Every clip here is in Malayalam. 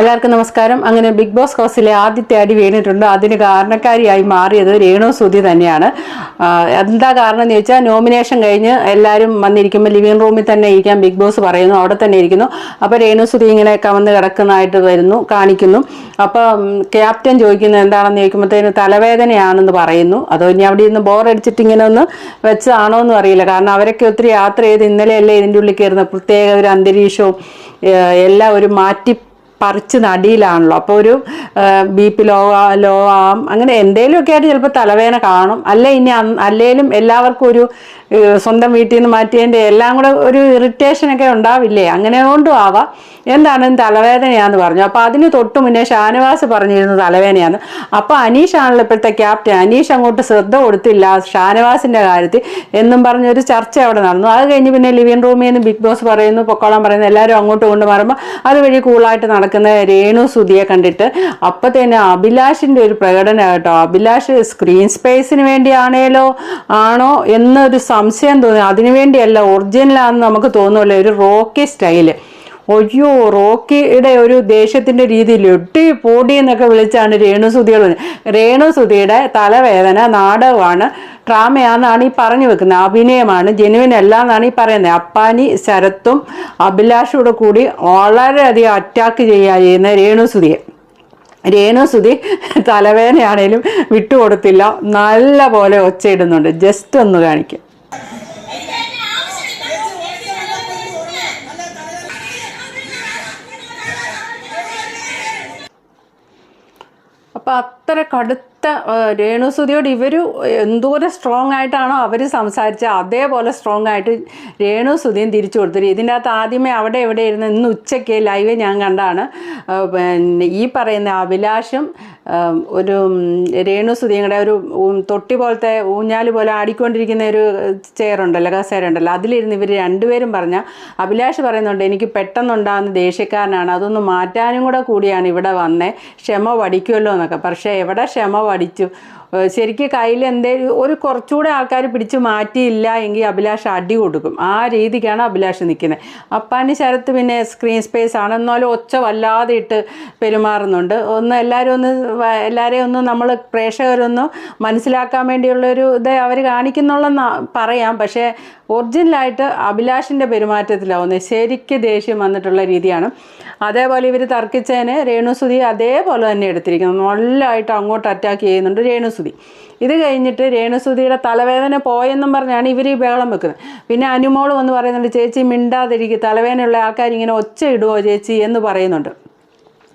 എല്ലാവർക്കും നമസ്കാരം. അങ്ങനെ ബിഗ് ബോസ് ഹൗസിലെ ആദ്യത്തെ അടി വീണിട്ടുണ്ട്. അതിന് കാരണക്കാരിയായി മാറിയത് രേണു സുധി തന്നെയാണ്. എന്താ കാരണം എന്ന് ചോദിച്ചാൽ നോമിനേഷൻ കഴിഞ്ഞ് എല്ലാവരും വന്നിരിക്കുമ്പോൾ ലിവിങ് റൂമിൽ തന്നെ ഇരിക്കാൻ ബിഗ് ബോസ് പറയുന്നു. അവിടെ തന്നെ ഇരിക്കുന്നു. അപ്പോൾ രേണു സുധി ഇങ്ങനെ കവന്ന് കിടക്കുന്നതായിട്ട് വരുന്നു കാണിക്കുന്നു. അപ്പോൾ ക്യാപ്റ്റൻ ചോദിക്കുന്നത് എന്താണെന്ന് ചോദിക്കുമ്പോഴത്തേന് തലവേദനയാണെന്ന് പറയുന്നു. അതോ ഇനി അവിടെ ഇരുന്ന് ബോറടിച്ചിട്ട് ഇങ്ങനെ ഒന്ന് വെച്ചതാണോ എന്ന് അറിയില്ല. കാരണം അവരൊക്കെ ഒത്തിരി യാത്ര ചെയ്ത് ഇന്നലെയല്ലേ ഇതിന്റെ ഉള്ളിൽ കയറുന്ന പ്രത്യേക ഒരു അന്തരീക്ഷവും എല്ലാം ഒരു മാറ്റി പറിച്ച് നടിയിലാണല്ലോ. അപ്പോൾ ഒരു ബി പി ലോ ലോ ആം അങ്ങനെ എന്തെങ്കിലുമൊക്കെ ആയിട്ട് ചിലപ്പോൾ തലവേദന കാണും. അല്ല ഇനി അല്ലേലും എല്ലാവർക്കും ഒരു സ്വന്തം വീട്ടിൽ നിന്ന് മാറ്റിയതിന്റെ എല്ലാം കൂടെ ഒരു ഇറിറ്റേഷനൊക്കെ ഉണ്ടാവില്ലേ? അങ്ങനെ കൊണ്ടും ആവാം. എന്താണ് തലവേദനയാന്ന് പറഞ്ഞു. അപ്പോൾ അതിന് തൊട്ട് മുന്നേ ഷാനവാസ് പറഞ്ഞിരുന്നു തലവേദനയാണ് അപ്പോൾ അനീഷാണല്ലോ ഇപ്പോഴത്തെ ക്യാപ്റ്റൻ. അനീഷ് അങ്ങോട്ട് ശ്രദ്ധ കൊടുത്തില്ല ഷാനവാസിന്റെ കാര്യത്തിൽ. എന്നും പറഞ്ഞൊരു ചർച്ച അവിടെ നടന്നു. അത് കഴിഞ്ഞ് പിന്നെ ലിവിങ് റൂമിൽ നിന്ന് ബിഗ് ബോസ് പറയുന്നു പൊക്കോളം പറയുന്നു. എല്ലാവരും അങ്ങോട്ട് കൊണ്ട് മാറുമ്പോൾ അതുവഴി കൂളായിട്ട് നടക്കുന്ന രേണു സുധിയെ കണ്ടിട്ട് അപ്പത്തേന് അഭിലാഷിന്റെ ഒരു പ്രകടനം കേട്ടോ അഭിലാഷ് സ്ക്രീൻ സ്പേസിന് വേണ്ടിയാണേലോ ആണോ എന്നൊരു സംശയം തോന്നി. അതിനുവേണ്ടിയല്ല ഒറിജിനലാണെന്ന് നമുക്ക് തോന്നുമല്ലോ ഒരു റോക്കി സ്റ്റൈൽ ഒയ്യോ റോക്കിയുടെ ഒരു ദേഷ്യത്തിന്റെ രീതിയിൽ ഒട്ടി പൊടി എന്നൊക്കെ വിളിച്ചാണ് രേണുസുതികൾ രേണുസുതിയുടെ തലവേദന നാടകമാണ്. ഡ്രാമയാണെന്നാണ് ഈ പറഞ്ഞു വെക്കുന്നത്. അഭിനയമാണ്. ജെനുവിൻ അല്ല എന്നാണ് ഈ പറയുന്നത്. അപ്പാനി ശരത്തും അഭിലാഷോട് കൂടി വളരെയധികം അറ്റാക്ക് ചെയ്യുക ചെയ്യുന്ന രേണുസുതിയെ രേണുസുതി തലവേദനയാണേലും വിട്ടുകൊടുത്തില്ല. നല്ല പോലെ ഒച്ചയിടുന്നുണ്ട്. ജസ്റ്റ് ഒന്ന് കാണിക്കും. അപ്പം അത്ര കടുത്ത ആ, രേണുസുതിയോട് ഇവർ എന്തോരം സ്ട്രോങ് ആയിട്ടാണോ അവർ സംസാരിച്ചത്. അതേപോലെ സ്ട്രോങ് ആയിട്ട് രേണുസുതിയും തിരിച്ചു കൊടുത്തു ഇതിന്റെ അകത്ത് ആദ്യമേ അവിടെ എവിടെ ഇരുന്ന് ഇന്ന് ഉച്ചയ്ക്ക് ലൈവ് ഞാൻ കണ്ടാണ്. പിന്നെ ഈ പറയുന്ന അഭിലാഷും ഒരു രേണുസുതിയും കൂടെ ഒരു തൊട്ടി പോലത്തെ ഊഞ്ഞാൽ പോലെ ആടിക്കൊണ്ടിരിക്കുന്ന ഒരു ചെയറുണ്ടല്ലോ കസേര ഉണ്ടല്ലോ. അതിലിരുന്ന് ഇവർ രണ്ടുപേരും പറഞ്ഞ അഭിലാഷ് പറയുന്നുണ്ട് എനിക്ക് പെട്ടെന്നുണ്ടാകുന്ന ദേഷ്യക്കാരനാണ്. അതൊന്ന് മാറ്റാനും കൂടെ കൂടിയാണ് ഇവിടെ വന്നേ. ക്ഷമ പഠിക്കുമല്ലോ എന്നൊക്കെ. പക്ഷേ എവിടെ ക്ഷമ ഏഹ് ശരിക്കും കയ്യിൽ എന്തേലും ഒരു കുറച്ചുകൂടെ ആൾക്കാർ പിടിച്ച് മാറ്റിയില്ല എങ്കിൽ അഭിലാഷ് അടി കൊടുക്കും. ആ രീതിക്കാണ് അഭിലാഷ് നിൽക്കുന്നത്. അപ്പാന് ശരത്ത് പിന്നെ സ്ക്രീൻ സ്പേസ് ആണ്. എന്നാലും ഒച്ച വല്ലാതെ ഇട്ട് പെരുമാറുന്നുണ്ട്. ഒന്ന് എല്ലാവരും ഒന്ന് എല്ലാവരെയും ഒന്ന് നമ്മൾ പ്രേക്ഷകരൊന്ന് മനസ്സിലാക്കാൻ വേണ്ടിയുള്ളൊരു ഇത് അവർ കാണിക്കുന്നുള്ളെന്ന് പറയാം. പക്ഷേ ഒറിജിനലായിട്ട് അഭിലാഷിന്റെ പെരുമാറ്റത്തിലാവുന്നത് ശരിക്ക് ദേഷ്യം വന്നിട്ടുള്ള രീതിയാണ്. അതേപോലെ ഇവർ തർക്കിച്ചതിന് രേണുസുതി അതേപോലെ തന്നെ എടുത്തിരിക്കുന്നു. നല്ലതായിട്ട് അങ്ങോട്ട് അറ്റാക്ക് ചെയ്യുന്നുണ്ട് രേണുസുതി ഇത് കഴിഞ്ഞിട്ട് രേണുസുതിയുടെ തലവേദന പോയെന്നും പറഞ്ഞാണ് ഇവർ ഈ ബഹളം വെക്കുന്നത്. പിന്നെ അനുമോൾ എന്ന് പറയുന്നുണ്ട് ചേച്ചി മിണ്ടാതിരിക്കും തലവേദനയുള്ള ആൾക്കാർ ഇങ്ങനെ ഒച്ച ഇടുവോ ചേച്ചി? എന്ന് പറയുന്നുണ്ട്.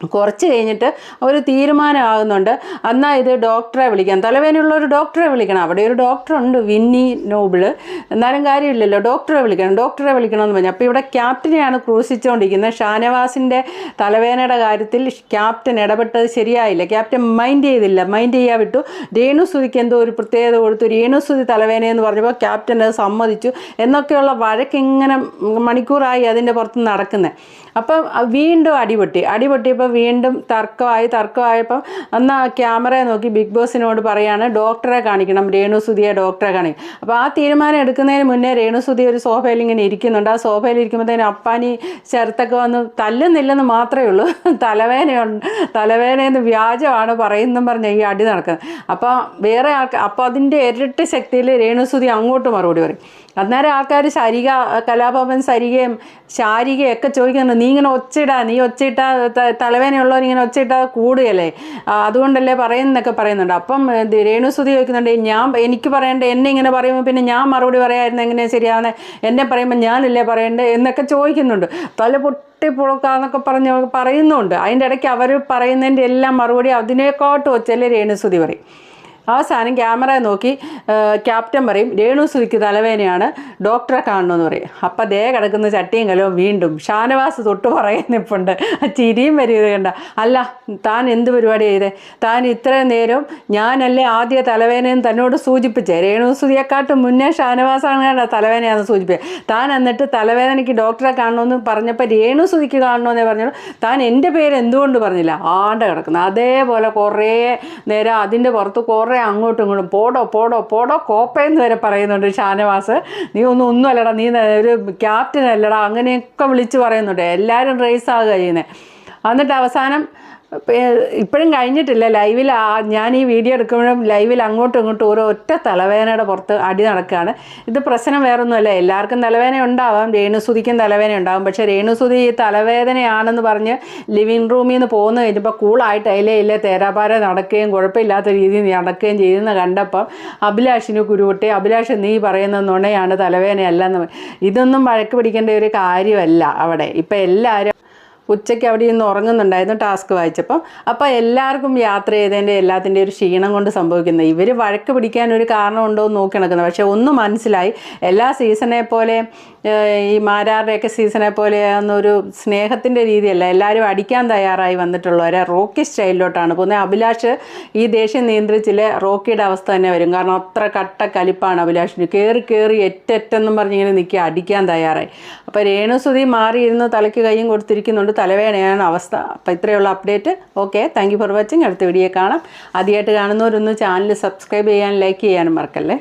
കുറച്ച് കഴിഞ്ഞിട്ട് ഒരു തീരുമാനമാകുന്നുണ്ട്. എന്നാൽ ഇത് ഡോക്ടറെ വിളിക്കാം. തലവേദനയുള്ള ഒരു ഡോക്ടറെ വിളിക്കണം. അവിടെ ഒരു ഡോക്ടറുണ്ട് വിന്നി നോബിൾ. എന്നാലും കാര്യമില്ലല്ലോ. ഡോക്ടറെ വിളിക്കണം ഡോക്ടറെ വിളിക്കണമെന്ന് പറഞ്ഞു. അപ്പോൾ ഇവിടെ ക്യാപ്റ്റനെയാണ് ക്രൂശിച്ചുകൊണ്ടിരിക്കുന്നത് ഷാനവാസിന്റെ തലവേദനയുടെ കാര്യത്തിൽ ക്യാപ്റ്റൻ ഇടപെട്ടത് ശരിയായില്ല. ക്യാപ്റ്റൻ മൈൻഡ് ചെയ്തില്ല. മൈൻഡ് ചെയ്യാൻ വിട്ടു. രേണുസുതിക്ക് എന്തോ ഒരു പ്രത്യേകത കൊടുത്തു. രേണുസുതി തലവേനയെന്ന് പറഞ്ഞപ്പോൾ ക്യാപ്റ്റൻ അത് സമ്മതിച്ചു. എന്നൊക്കെയുള്ള വഴക്കിങ്ങനെ മണിക്കൂറായി അതിന്റെ പുറത്ത് നടക്കുന്നത് അപ്പം വീണ്ടും അടിപൊട്ടി. അടിപൊട്ടിയപ്പോൾ വീണ്ടും തർക്കമായി തർക്കമായപ്പോൾ അന്ന് ആ ക്യാമറയെ നോക്കി ബിഗ് ബോസിനോട് പറയാണ് ഡോക്ടറെ കാണിക്കണം രേണുസുതിയെ ഡോക്ടറെ കാണിക്കണം. അപ്പോൾ ആ തീരുമാനം എടുക്കുന്നതിന് മുന്നേ രേണുസുതി ഒരു സോഫയിൽ ഇങ്ങനെ ഇരിക്കുന്നുണ്ട്. ആ സോഫയിൽ ഇരിക്കുമ്പോഴത്തേന് അപ്പാനി ചെറുത്തൊക്കെ വന്ന് തല്ലുന്നില്ലെന്ന് മാത്രമേ ഉള്ളൂ തലവേദനയുണ്ട് തലവേദനയെന്ന് വ്യാജമാണ് പറയുന്നതും പറഞ്ഞ ഈ അടി നടക്കുന്നത്. അപ്പോൾ വേറെ ആൾക്കാർ അപ്പോൾ അതിന്റെ ഇരട്ടി ശക്തിയിൽ രേണുസുതി അങ്ങോട്ട് മറുപടി പറയും. അന്നേരം ആൾക്കാർ ശരിക കലാഭവൻ സരികയും ശാരികയും ഒക്കെ ചോദിക്കുന്നുണ്ട് നീ ഇങ്ങനെ ഒച്ചയിടാ നീ ഒച്ചിട്ടാ ത- തലവേദനയുള്ളവർ ഇങ്ങനെ ഒച്ചയിട്ട് കൂടുകയല്ലേ? അതുകൊണ്ടല്ലേ പറയുന്നൊക്കെ പറയുന്നുണ്ട്. അപ്പം രേണുസുതി ചോദിക്കുന്നുണ്ട് ഞാൻ എനിക്ക് പറയേണ്ട എന്നെ ഇങ്ങനെ പറയുമ്പോൾ പിന്നെ ഞാൻ മറുപടി പറയായിരുന്നു എങ്ങനെയാണ് ശരിയാവുന്നത് എന്നെ പറയുമ്പോൾ ഞാനല്ലേ പറയേണ്ടത് എന്നൊക്കെ ചോദിക്കുന്നുണ്ട്. തല പൊട്ടി പുളക്കാന്നൊക്കെ പറഞ്ഞ് പറയുന്നുണ്ട്. അതിന്റെ ഇടയ്ക്ക് അവർ പറയുന്നതിന്റെ എല്ലാം മറുപടി അതിനേക്കാട്ട് ഒച്ചല്ലേ രേണുസുതി പറയും. അവസാനം ക്യാമറ നോക്കി ക്യാപ്റ്റൻ പറയും രേണു രേണുസുതിക്ക് തലവേദനയാണ് ഡോക്ടറെ കാണണമെന്ന് പറയും. അപ്പം ദേ കിടക്കുന്ന ചട്ടിയും കലവും വീണ്ടും ഷാനവാസ് തൊട്ട് പറയുന്നിപ്പുണ്ട് ചിരിയും വരും ഇത് കണ്ട അല്ല താൻ എന്ത് പരിപാടി ചെയ്തേ? താൻ ഇത്രയും നേരം ഞാനല്ലേ ആദ്യ തലവേദനയും തന്നോട് സൂചിപ്പിച്ചേ? രേണു രേണുസുതിയെക്കാട്ടും മുന്നേ ഷാനവാസാണ് കണ്ട തലവേദനയാണെന്ന് സൂചിപ്പിച്ചത് താൻ എന്നിട്ട് തലവേദനയ്ക്ക് ഡോക്ടറെ കാണണമെന്ന് പറഞ്ഞപ്പോൾ രേണു രേണുസുതിക്ക് കാണണമെന്നേ പറഞ്ഞു താൻ എന്റെ പേര് എന്തുകൊണ്ട് പറഞ്ഞില്ല? ആണ്ട കിടക്കുന്നത് അതേപോലെ കുറേ നേരം അതിന്റെ പുറത്ത് കുറേ അങ്ങോട്ടും ഇങ്ങോട്ടും പോടോ പോടോ പോടോ കോപ്പയെന്ന് വരെ പറയുന്നുണ്ട് ഷാനവാസ്. നീ ഒന്നും ഒന്നും അല്ലടാ നീ ഒരു ക്യാപ്റ്റൻ അല്ലടാ അങ്ങനെയൊക്കെ വിളിച്ച് പറയുന്നുണ്ട്. എല്ലാവരും റേസ് ആകുക ചെയ്യുന്നത് എന്നിട്ട് അവസാനം ഇപ്പോഴും കഴിഞ്ഞിട്ടില്ല. ലൈവിൽ ഞാൻ ഈ വീഡിയോ എടുക്കുമ്പോഴും ലൈവിൽ അങ്ങോട്ടും ഇങ്ങോട്ടും ഓരോ ഒറ്റ തലവേദനയുടെ പുറത്ത് അടി നടക്കുകയാണ് ഇത് പ്രശ്നം വേറൊന്നുമല്ല. എല്ലാവർക്കും തലവേദന ഉണ്ടാവാം. രേണുസുതിക്കും തലവേദന ഉണ്ടാവും. പക്ഷേ രേണുസുതി ഈ തലവേദനയാണെന്ന് പറഞ്ഞ് ലിവിങ് റൂമിൽ നിന്ന് പോകുന്ന കഴിഞ്ഞപ്പോൾ കൂളായിട്ട് അതിലേ ഇല്ലേ തേരാപാര നടക്കുകയും കുഴപ്പമില്ലാത്ത രീതിയിൽ നടക്കുകയും ചെയ്യുന്ന കണ്ടപ്പം അഭിലാഷിന് കുരുവട്ടെ അഭിലാഷ് നീ പറയുന്ന നുണയാണ് തലവേദനയല്ലെന്ന്. ഇതൊന്നും വഴക്ക് പിടിക്കേണ്ട ഒരു കാര്യമല്ല അവിടെ. ഇപ്പം എല്ലാവരും ഉച്ചയ്ക്ക് അവിടെ ഇന്ന് ഉറങ്ങുന്നുണ്ടായിരുന്നു ടാസ്ക് വായിച്ചപ്പം. അപ്പോൾ എല്ലാവർക്കും യാത്ര ചെയ്തതിന്റെ എല്ലാത്തിന്റെ ഒരു ക്ഷീണം കൊണ്ട് സംഭവിക്കുന്നത് ഇവർ വഴക്ക് പിടിക്കാൻ ഒരു കാരണമുണ്ടോ എന്ന് നോക്കി നടക്കുന്നത് പക്ഷേ ഒന്ന് മനസ്സിലായി. എല്ലാ സീസണെ പോലെ ഈ മാരാറുടെയൊക്കെ സീസണെ പോലെ ഒരു സ്നേഹത്തിന്റെ രീതിയല്ല. എല്ലാവരും അടിക്കാൻ തയ്യാറായി വന്നിട്ടുള്ളവരെ റോക്കി സ്റ്റൈലിലോട്ടാണ് പോകുന്നത്. അഭിലാഷ് ഈ ദേഷ്യം നിയന്ത്രിച്ചില്ല? റോക്കിയുടെ അവസ്ഥ തന്നെ വരും. കാരണം അത്ര കട്ട കലിപ്പാണ് അഭിലാഷിന്. കയറി കയറി എറ്റെറ്റെന്നും പറഞ്ഞിങ്ങനെ നിൽക്കുക അടിക്കാൻ തയ്യാറായി. അപ്പോൾ രേണുസുതി മാറിയിരുന്ന് തലയ്ക്ക് കൈയും കൊടുത്തിരിക്കുന്നുണ്ട്. തലവേദനയാണ് അവസ്ഥ. അപ്പോൾ ഇത്രയുള്ള update okay thank for watching അടുത്ത വീഡിയോ കാണാം. ആദ്യമായിട്ട് കാണുന്നവരൊന്ന് ചാനൽ സബ്സ്ക്രൈബ് ചെയ്യാനും ലൈക്ക് ചെയ്യാനും മറക്കല്ലേ?